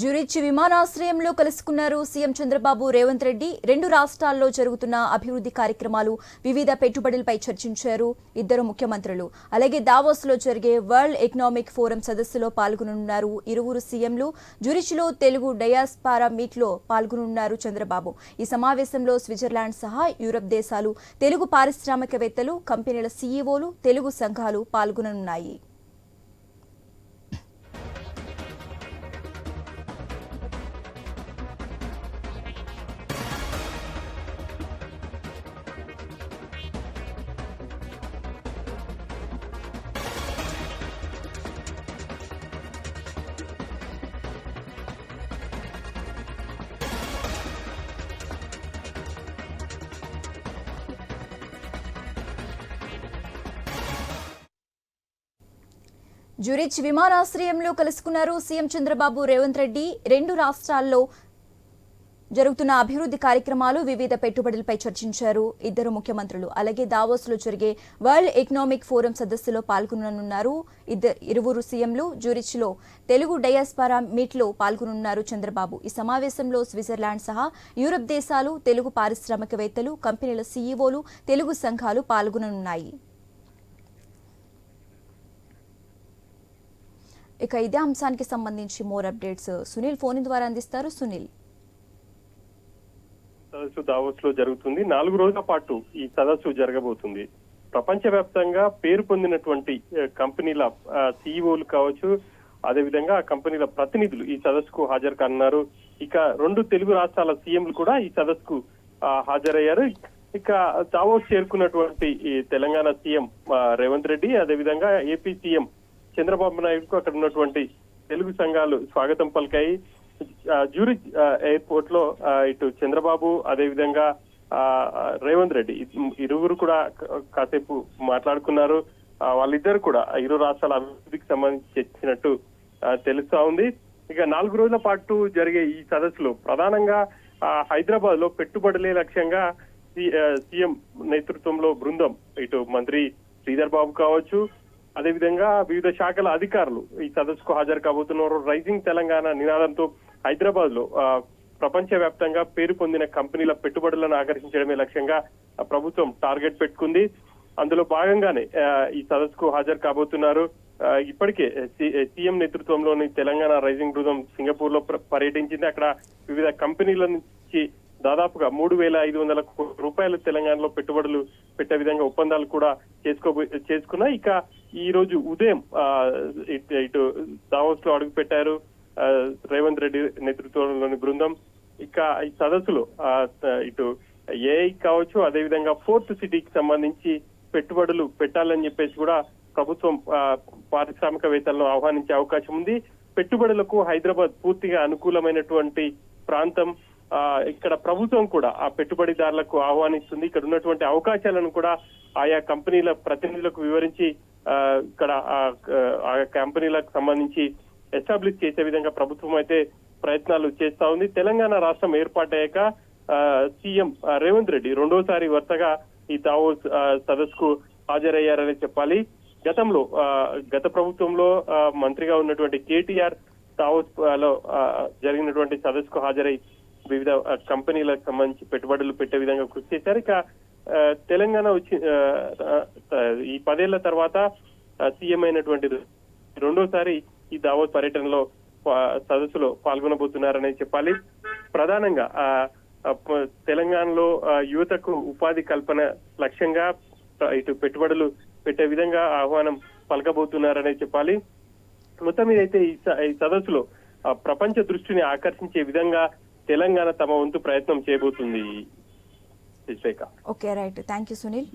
Zurich విమానాశ్రయంలో కలుసుకున్నారు CM Chandrababu Revanth Reddy. రెండు రాష్ట్రాల్లో జరుగుతున్న అభివృద్ధి కార్యక్రమాలు వివిధ పెట్టుబడులపై చర్చించారు ఇద్దరు ముఖ్యమంత్రులు. అలాగే దావోస్లో జరిగే వరల్డ్ ఎకనామిక్ ఫోరం సదస్సులో పాల్గొనున్నారు ఇరువురు సీఎంలు. జ్యూరిచ్లో తెలుగు డయాస్పారా మీట్లో పాల్గొనున్నారు చంద్రబాబు. ఈ సమావేశంలో స్విట్జర్లాండ్ సహా యూరప్ దేశాలు తెలుగు పారిశ్రామికవేత్తలు కంపెనీల సీఈఓలు తెలుగు సంఘాలు పాల్గొననున్నాయి. జురిచ్ విమానాశ్రయంలో కలుసుకున్నారు సీఎం చంద్రబాబు రేవంత్ రెడ్డి. రెండు రాష్ట్రాల్లో జరుగుతున్న అభివృద్ధి కార్యక్రమాలు వివిధ పెట్టుబడులపై చర్చించారు. ఇద్దరు ముఖ్యమంత్రులు అలాగే దావోస్లో జరిగే వరల్డ్ ఎకనామిక్ ఫోరం సదస్సులో పాల్గొననున్నారు. ఇద్దరు ఇరువురు సీఎంలు జ్యూరిచ్లో తెలుగు డయాస్పారా మీట్లో పాల్గొనున్నారు చంద్రబాబు. ఈ సమావేశంలో స్విట్జర్లాండ్ సహా యూరప్ దేశాలు తెలుగు పారిశ్రామికవేత్తలు కంపెనీల సీఈఓలు తెలుగు సంఘాలు పాల్గొననున్నాయి. ఇక ఇదే అంశానికి సంబంధించి మోర్ అప్డేట్స్ సునీల్ ఫోన్ ద్వారా అందిస్తారు. సునీల్. సదస్సు దావోస్లో జరుగుతుంది. నాలుగు రోజుల పాటు ఈ సదస్సు జరగబోతుంది. ప్రపంచవ్యాప్తంగా పేరు పొందినటువంటి కంపెనీల సీఈఓలు కావచ్చు అదేవిధంగా ఆ కంపెనీల ప్రతినిధులు ఈ సదస్సుకు హాజరు కానున్నారు. ఇక రెండు తెలుగు రాష్ట్రాల సీఎంలు కూడా ఈ సదస్సుకు హాజరయ్యారు. ఇక దావోస్ చేరుకున్నటువంటి ఈ తెలంగాణ సీఎం రేవంత్ రెడ్డి అదేవిధంగా ఏపీ సీఎం చంద్రబాబు నాయుడుకు అక్కడ ఉన్నటువంటి తెలుగు సంఘాలు స్వాగతం పలికాయి. జ్యూరి జ్యూరిచ్ ఎయిర్పోర్ట్లో ఇటు చంద్రబాబు అదేవిధంగా విధంగా ఆ, రేవంత్ రెడ్డి. ఇరువురు కూడా కాసేపు మాట్లాడుకున్నారు. వాళ్ళిద్దరు కూడా ఇరు రాష్ట్రాల అభివృద్ధికి సంబంధించి చర్చించినట్టు తెలుస్తా ఉంది. ఇక నాలుగు రోజుల పాటు జరిగే ఈ సదస్సులో ప్రధానంగా ఆ, హైదరాబాద్లో పెట్టుబడులే లక్ష్యంగా సి- సీఎం నేతృత్వంలో బృందం ఇటు మంత్రి శ్రీధర్ బాబు కావచ్చు అదేవిధంగా వివిధ శాఖల అధికారులు ఈ సదస్సుకు హాజరు కాబోతున్నారు. రైజింగ్ తెలంగాణ నినాదంతో హైదరాబాద్లో ప్రపంచ వ్యాప్తంగా పేరు పొందిన కంపెనీల పెట్టుబడులను ఆకర్షించడమే లక్ష్యంగా ప్రభుత్వం టార్గెట్ పెట్టుకుంది. అందులో భాగంగానే ఈ సదస్సుకు హాజరు కాబోతున్నారు. ఇప్పటికే సి- సీఎం నేతృత్వంలోని తెలంగాణ రైజింగ్ బృందం సింగపూర్లో ప్ర- పర్యటించింది. అక్కడ వివిధ కంపెనీల నుంచి దాదాపుగా మూడు వేల ఐదు వందల రూపాయలు తెలంగాణలో పెట్టుబడులు పెట్టే విధంగా ఒప్పందాలు కూడా చేసుకో చేసుకున్నా ఇక ఈ రోజు ఉదయం ఇటు- ఇటు దావోస్లో అడుగు పెట్టారు రేవంత్ రెడ్డి నేతృత్వంలోని బృందం. ఇక ఈ సదస్సులో ఇటు ఏఐ కావచ్చు అదేవిధంగా ఫోర్త్ సిటీకి సంబంధించి పెట్టుబడులు పెట్టాలని చెప్పేసి కూడా ప్రభుత్వం ఆ, పారిశ్రామికవేత్తలను ఆహ్వానించే అవకాశం ఉంది. పెట్టుబడులకు హైదరాబాద్ పూర్తిగా అనుకూలమైనటువంటి ప్రాంతం. ఆ, ఇక్కడ ప్రభుత్వం కూడా ఆ పెట్టుబడిదారులకు ఆహ్వానిస్తుంది. ఇక్కడ ఉన్నటువంటి అవకాశాలను కూడా ఆయా కంపెనీల ప్రతినిధులకు వివరించి ఇక్కడ ఆ- కంపెనీలకు సంబంధించి ఎస్టాబ్లిష్ చేసే విధంగా ప్రభుత్వం అయితే ప్రయత్నాలు చేస్తా ఉంది. తెలంగాణ రాష్ట్రం ఏర్పాటయ్యాక ఆ, సీఎం రేవంత్ రెడ్డి రెండోసారి వరుసగా ఈ దావోస్ ఆ, సదస్సుకు హాజరయ్యారని చెప్పాలి. గతంలో ఆ, గత ప్రభుత్వంలో ఆ, మంత్రిగా ఉన్నటువంటి కేటీఆర్ దావోస్లో ఆ, జరిగినటువంటి సదస్సుకు హాజరై వివిధ కంపెనీలకు సంబంధించి పెట్టుబడులు పెట్టే విధంగా కృషి చేశారు. ఇక తెలంగాణ వచ్చి ఈ పదేళ్ళ తర్వాత సీఎం అయినటువంటి రెండోసారి ఈ దావోస్ పర్యటనలో సదస్సులో పాల్గొనబోతున్నారని చెప్పాలి. ప్రధానంగా ఆ, తెలంగాణలో ఆ, యువతకు ఉపాధి కల్పన లక్ష్యంగా ఇటు పెట్టుబడులు పెట్టే విధంగా ఆహ్వానం పలకబోతున్నారని చెప్పాలి. మొత్తం మీద అయితే ఈ స- ఈ సదస్సులో ఆ, ప్రపంచ దృష్టిని ఆకర్షించే విధంగా తెలంగాణ తమ వంతు ప్రయత్నం చేయబోతుంది. Sasirekha okay right thank you Sunil